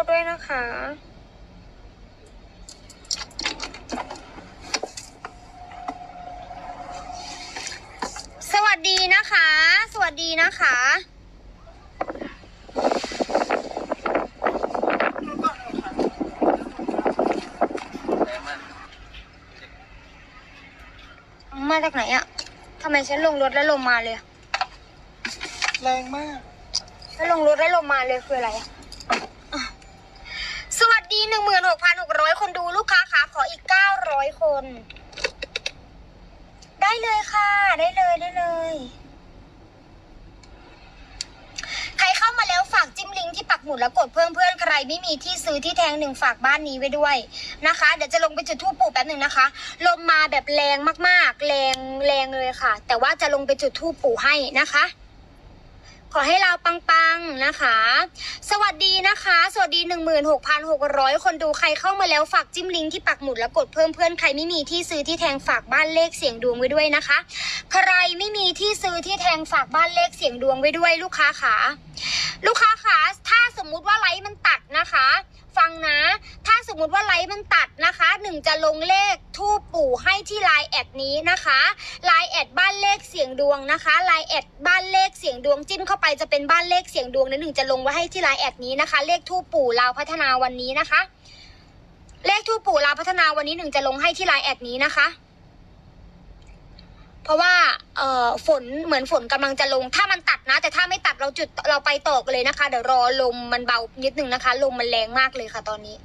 ษด้วยนะคะ สวัสดีนะคะ สวัสดีนะคะมาจากไหนอะทำไมฉันลงรถแล้วลมมาเลยอะแรงมาก ฉันลงรถแล้วลมมาเลยคืออะไรอะอะสวัสดีหนึ่งหมื่นหกพันหกร้อยคนดูลูกค้าขาขออีกเก้าร้อยค น ได้เลยค่ะ ได้เลยได้เลย ใครเข้ามาแล้วฝากจิ้มลิงก์ที่ปักหมุดแล้วกดเพิ่มเพื่อนใครไม่มีที่ซื้อที่แทงหนึ่งฝากบ้านนี้ไว้ด้วยนะคะ เดี๋ยวจะลงไปจุดทูปปู่แป๊บหนึ่งนะคะ ลมมาแบบแรงมากๆ แรงแรงเลยค่ะ แต่ว่าจะลงไปจุดทูปปู่ให้นะคะ ขอให้เราปังๆนะคะ สวัสดีนะคะ สวัสดี 16,600 คนดูใครเข้ามาแล้วฝากจิ้มลิงก์ที่ปักหมุดแล้วกดเพิ่มเพื่อนใครไม่มีที่ซื้อที่แทงฝากบ้านเลขเสียงดวงไว้ด้วยนะคะ ใครไม่มีที่ซื้อที่แทงฝากบ้านเลขเสียงดวงไว้ด้วยลูกค้าขาลูกค้าขาถ้าสมมุติว่าไลฟ์มันตัดนะคะ ฟังนะถ้า สมมุติว่าไลฟ์มันตัดนะคะหนึ่งจะลงเลขทูปปู่ให้ที่ไลน์แอดนี้นะคะไลน์แอดบ้านเลขเสียงดวงนะคะไลน์แอดบ้านเลขเสียงดวงจิ้มเข้าไปจะเป็นบ้านเลขเสียงดวงนะหนึ่งจะลงไว้ให้ที่ไลน์แอดนี้นะคะ เลขทูปปู่ลาวพัฒนาวันนี้นะคะ เลขทูปปู่ลาวพัฒนาวันนี้หนึ่งจะลงให้ที่ไลน์แอดนี้นะคะเพราะว่าเอ่อฝนเหมือนฝนกำลังจะลง ถ้ามันตัดนะ แต่ถ้าไม่ตัดเราจุดเราไปต่อกันเลยนะคะ เดี๋ยวรอลมมันเบานิดนึงนะคะ ลมมันแรงมากเลยค่ะตอนนี้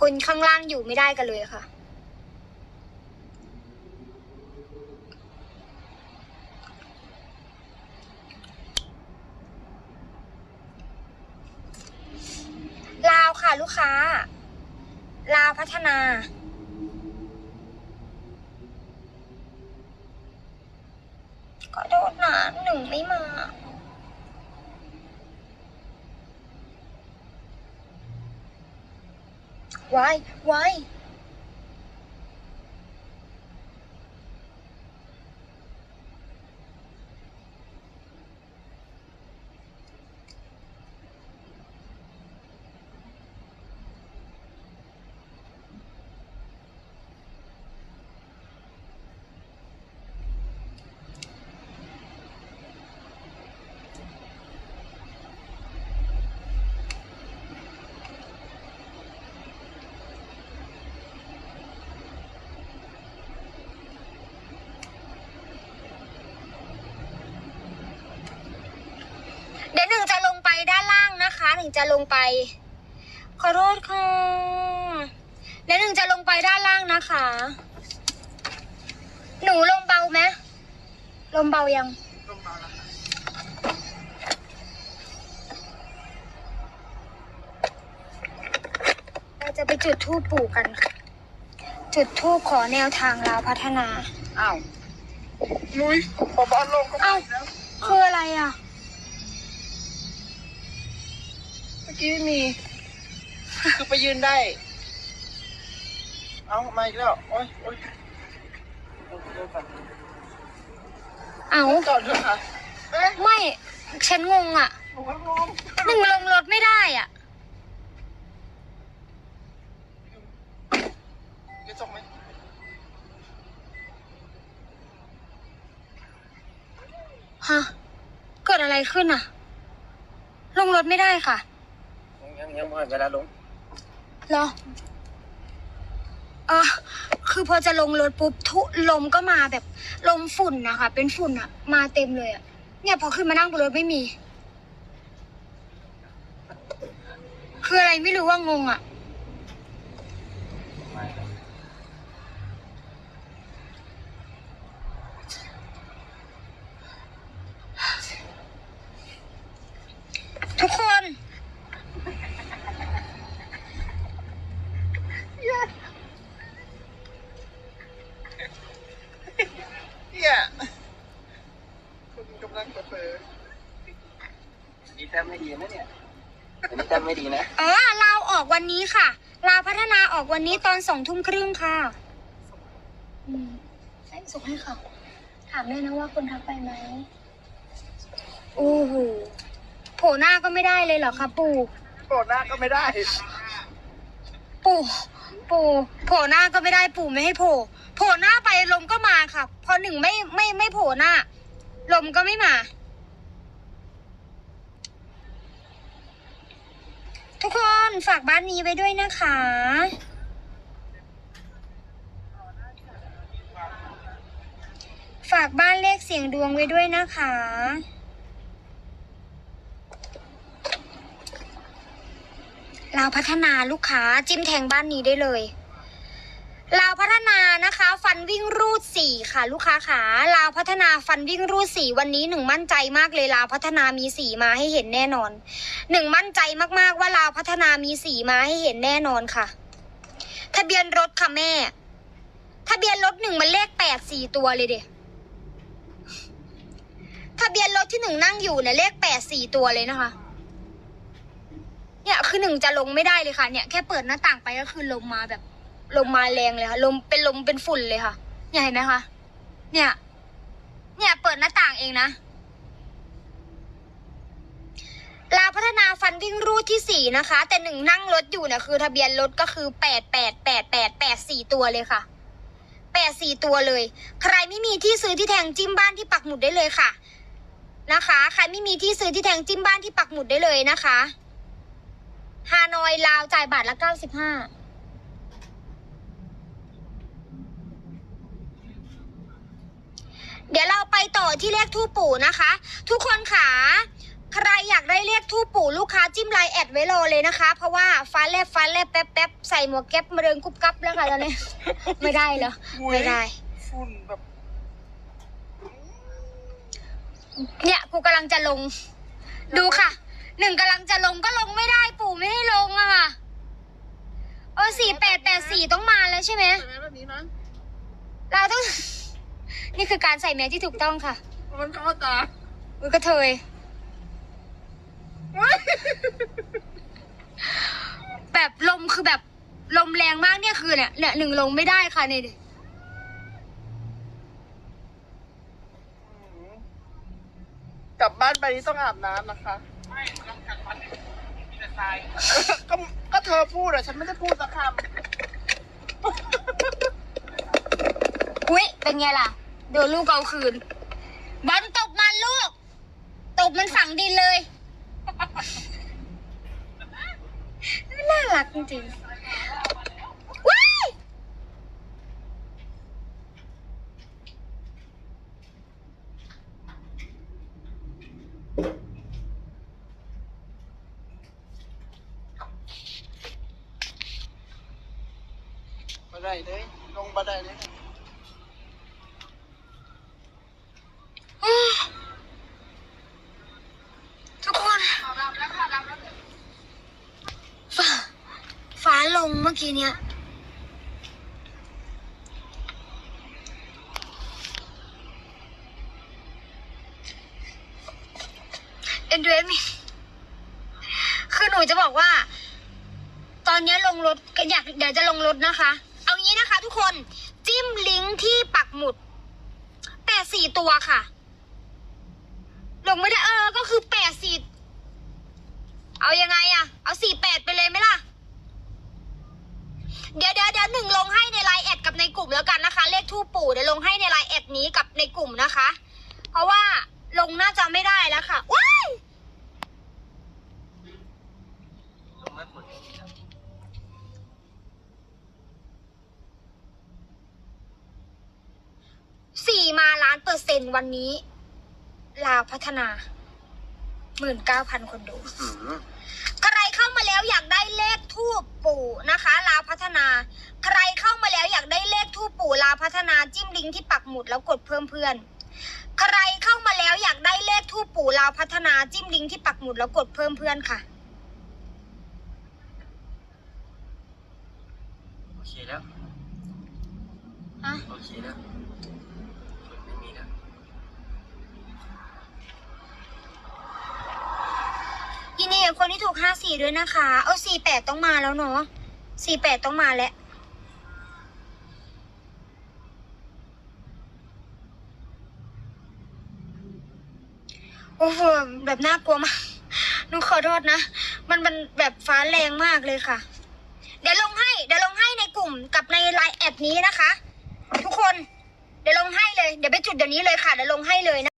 คนข้างล่างอยู่ไม่ได้กันเลยค่ะ ลาวค่ะลูกค้า ลาวพัฒนา ขอโทษนะหนึ่งไม่มา วายวายเดี๋ยวหนึ่งจะลงไปด้า นล่างนะคะหนึ่งจะลงไป ขอโทษค่ะเดี๋ยวหนึ่งจะลงไปด้านล่างนะคะ หนูลมเบาไหมลมเบายังลงมาแล้วค่ะเราจะไปจุดทูปปู่กันค่ะ จุดทูปขอแนวทางลาวพัฒนาอ้าวลุยพอบอลลงก็มาอ้าวอีกแล้ว คืออะไรอะ กี้ไม่มี คือไปยืนได้ เอามาอีกแล้ว โอ๊ยโอ๊ยเดี๋ยวก่อนเอาจอดเถอะค่ะเอ๊ะไม่ ฉันงงอะ หนูก็งงหนึ่งลงรถไม่ได้อะ กระจกไหมฮะ เกิดอะไรขึ้นอะ ลงรถไม่ได้ค่ะ ยังยังไม่เวลาลงเหรอเออคือพอจะลงรถปุ๊บทุลมก็มาแบบลมฝุ่นนะคะ เป็นฝุ่นอะมาเต็มเลยอะเนี่ยพอขึ้นมานั่งบนรถไม่มี คืออะไรไม่รู้ว่างงอะทุกคน เนี่ยคุณกำลังจะเผลอ นี่แต้มไม่ ดีนะเนี่ยอันนี้แต้มไม่ดีนะอ๋อลาวออกวันนี้ค่ะ ลาวพัฒนาออกวันนี้ตอนสองทุ่มครึ่งค่ะอืมใช่ส่งให้เขาถามด้วยนะว่าคนทักไปไหมโอ้โหโผล่หน้าก็ไม่ได้เลยเหรอคะปู่โทล่หน้าก็ไม่ได้ ปู่ ปู่โผล่หน้าก็ไม่ได้ปู่ไม่ให้โผล่โผล่หน้าไปลมก็มาค่ะ พอหนึ่งไม่ไม่ไม่โผล่หน้า ลมก็ไม่มา ทุกคนฝากบ้านนี้ไว้ด้วยนะคะ ฝากบ้านเลขเสียงดวงไว้ด้วยนะคะ เราพัฒนาลูกค้าจิ้มแทงบ้านนี้ได้เลย ลาวพัฒนานะคะ ฟันวิ่งรูดสี่ค่ะ ลูกค้าขาลาวพัฒนาฟันวิ่งรูดสี่วันนี้หนึ่งมั่นใจมากเลยลาวพัฒนามีสีมาให้เห็นแน่นอนหนึ่งมั่นใจมากๆว่าลาวพัฒนามีสีมาให้เห็นแน่นอนค่ะ ทะเบียนรถค่ะแม่ ทะเบียนรถหนึ่งมันเลขแปดสี่ตัวเลยเด็ทะเบียนรถที่หนึ่งนั่งอยู่เนี่ยเลขแปดสี่ตัวเลยนะคะ เนี่ยคือหนึ่งจะลงไม่ได้เลยค่ะเนี่ยแค่เปิดหน้าต่างไปก็คือลมมาแบบ ลมมาแรงเลยค่ะ ลมเป็นลมเป็นฝุ่นเลยค่ะ เนี่ยเห็นไหมคะ เนี่ย เนี่ยเปิดหน้าต่างเองนะ ลาพัฒนาฟันวิ่งรูดที่สี่นะคะ แต่หนึ่งนั่งรถอยู่เนี่ยคือ ทะเบียนรถก็คือแปดแปดแปดแปดแปดสี่ตัวเลยค่ะแปดสี่ตัวเลย ใครไม่มีที่ซื้อที่แทงจิ้มบ้านที่ปักหมุดได้เลยค่ะ นะคะ ใครไม่มีที่ซื้อที่แทงจิ้มบ้านที่ปักหมุดได้เลยนะคะฮานอยลาวจ่ายบาทละเก้าสิบห้า เดี๋ยวเราไปต่อที่เลขทูปปู่นะคะ ทุกคนค่ะใครอยากได้เลขทูปปู่ลูกค้าจิ้มไลน์แอดไว้รอเลยนะคะ เพราะว่าฟ้าแลบฟ้าแลบแป๊บแป๊บใส่หมวกแก๊ปมาเดินกุบกับแล้วค่ะตอนนี้ ไม่ได้เหรอไม่ได้ ฝุ่นแบบเนี่ยกูกำลังจะลง ดูค่ะหนึ่งกำลังจะลงก็ลงไม่ได้ปู่ไม่ให้ลงอะค่ะเออสี่แปดแปดสี่ต้องมาแล้วใช่ไหมใช่ไหมแบบนี้นะเราต้อง นี่คือการใส่แมสที่ถูกต้องค่ะ มันเข้าตาอุ้ยกระเทย แบบลมคือแบบลมแรงมากเนี่ยคือเนี่ยเนี่ยหนึ่งลงไม่ได้ค่ะเนี่ยดิกลับบ้านไปนี่ต้องอาบน้ำนะคะ ไม่ต้องกัดฟันมีแต่ทรายก็ก็เธอพูดอะฉันไม่ได้พูดสักคอุ้ยเป็นไงล่ะ โดนลูกเอาคืน บอลตบมันลูก ตบมันฝังดินเลย น่ารักจริงๆว้ายบันไดเลย ลงบันไดเลย ทุกคนฟ้าฟ้าลงเมื่อ กี้เนี้ยเอ็นดูเอมีคือหนูจะบอกว่า ตอนนี้ลงรถอยากเดี๋ยวจะลงรถนะคะ เอางี้นะคะทุกคนจิ้มลิงก์ที่ปักหมุดแปดสี่ตัวค่ะ ลงไม่ได้เออก็คือแปดสี่เอายังไงอะเอาสี่แปดไปเลยไหมล่ะ เดี๋ยวเดี๋ยวเดี๋ยวหนึ่งลงให้ในไลน์แอดกับในกลุ่มแล้วกันนะคะ เลขทูปปู่เดี๋ยวลงให้ในไลน์แอดนี้กับในกลุ่มนะคะ เพราะว่าลงน่าจะไม่ได้แล้วค่ะว้ายลงไม่หมดสี่มาล้านเปอร์เซ็นต์วันนี้ ลาวพัฒนาหมื่นเก้าพันคนดูหืมใครเข้ามาแล้วอยากได้เลขทูปปู่นะคะ ลาวพัฒนา ใครเข้ามาแล้วอยากได้เลขทูปปู่ลาวพัฒนาจิ้มลิงก์ที่ปักหมุดแล้วกดเพิ่มเพื่อน ใครเข้ามาแล้วอยากได้เลขทูปปู่ลาวพัฒนาจิ้มลิงก์ที่ปักหมุดแล้วกดเพิ่มเพื่อนค่ะ โอเคแล้วอะโอเคแล้วไม่มีแล้วยินดีกับคนที่ถูกห้าสี่ด้วยนะคะ เอาสี่แปดต้องมาแล้วเนาะสี่แปดต้องมาแล้ว โอ้โหแบบน่ากลัวมากหนูขอโทษนะ มันมันแบบฟ้าแรงมากเลยค่ะ เดี๋ยวลงให้ เดี๋ยวลงให้ในกลุ่มกับในไลน์แอดนี้นะคะ ทุกคน เดี๋ยวลงให้เลย เดี๋ยวไปจุดเดี๋ยวนี้เลยค่ะ เดี๋ยวลงให้เลยนะ